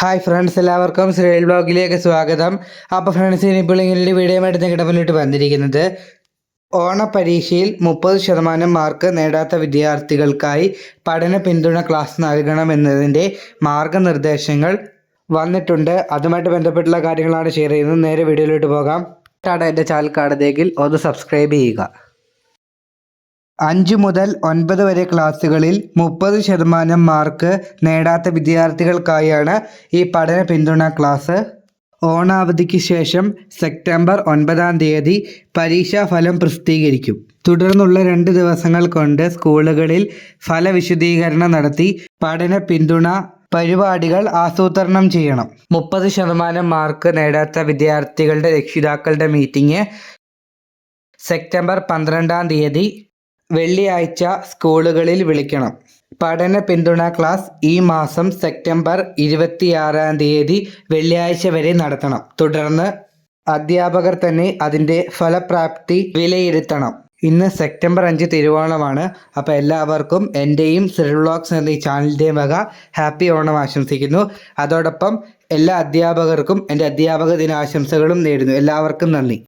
Hi friends എല്ലാവർക്കും ശ്രീൽ ബ്ലോഗിലേക്ക് സ്വാഗതം. അപ്പോൾ ഫ്രണ്ട്സ് ഇനിയിപ്പോൾ ഇങ്ങനെ വീഡിയോ ആയിട്ട് നിങ്ങളുടെ വന്നിരിക്കുന്നത് ഓണപരീക്ഷയിൽ മുപ്പത് ശതമാനം മാർക്ക് നേടാത്ത വിദ്യാർത്ഥികൾക്കായി പഠന പിന്തുണ ക്ലാസ് നൽകണമെന്നതിന്റെ മാർഗനിർദ്ദേശങ്ങൾ വന്നിട്ടുണ്ട്. അതുമായിട്ട് ബന്ധപ്പെട്ടുള്ള കാര്യങ്ങളാണ് ഷെയർ ചെയ്യുന്നത്. നേരെ വീഡിയോയിലോട്ട് പോകാം. ടാട എന്റെ ചാനൽ കാണുന്നെങ്കിൽ ഒന്ന് സബ്സ്ക്രൈബ് ചെയ്യുക. അഞ്ച് മുതൽ ഒൻപത് വരെ ക്ലാസ്സുകളിൽ മുപ്പത് ശതമാനം മാർക്ക് നേടാത്ത വിദ്യാർത്ഥികൾക്കായാണ് ഈ പഠന പിന്തുണ ക്ലാസ്. ഓണാവധിക്ക് ശേഷം സെപ്റ്റംബർ ഒൻപതാം തീയതി പരീക്ഷാ ഫലം പ്രസിദ്ധീകരിക്കും. തുടർന്നുള്ള രണ്ട് ദിവസങ്ങൾ കൊണ്ട് സ്കൂളുകളിൽ ഫലവിശദീകരണം നടത്തി പഠന പിന്തുണ പരിപാടികൾ ആസൂത്രണം ചെയ്യണം. മുപ്പത് ശതമാനം മാർക്ക് നേടാത്ത വിദ്യാർത്ഥികളുടെ രക്ഷിതാക്കളുടെ മീറ്റിംഗ് സെപ്റ്റംബർ പന്ത്രണ്ടാം തീയതി വെള്ളിയാഴ്ച സ്കൂളുകളിൽ വിളിക്കണം. പഠന പിന്തുണ ക്ലാസ് ഈ മാസം സെപ്റ്റംബർ ഇരുപത്തിയാറാം തീയതി വെള്ളിയാഴ്ച വരെ നടത്തണം. തുടർന്ന് അധ്യാപകർ തന്നെ അതിന്റെ ഫലപ്രാപ്തി വിലയിരുത്തണം. ഇന്ന് സെപ്റ്റംബർ അഞ്ച് തിരുവോണമാണ്. അപ്പോൾ എല്ലാവർക്കും എന്റെയും സിറിലോക്സ് എന്ന ഈ ചാനലിന്റെയും വക ഹാപ്പി ഓണം ആശംസിക്കുന്നു. അതോടൊപ്പം എല്ലാ അധ്യാപകർക്കും എന്റെ അധ്യാപക ദിനാശംസകളും നേരുന്നു. എല്ലാവർക്കും നന്ദി.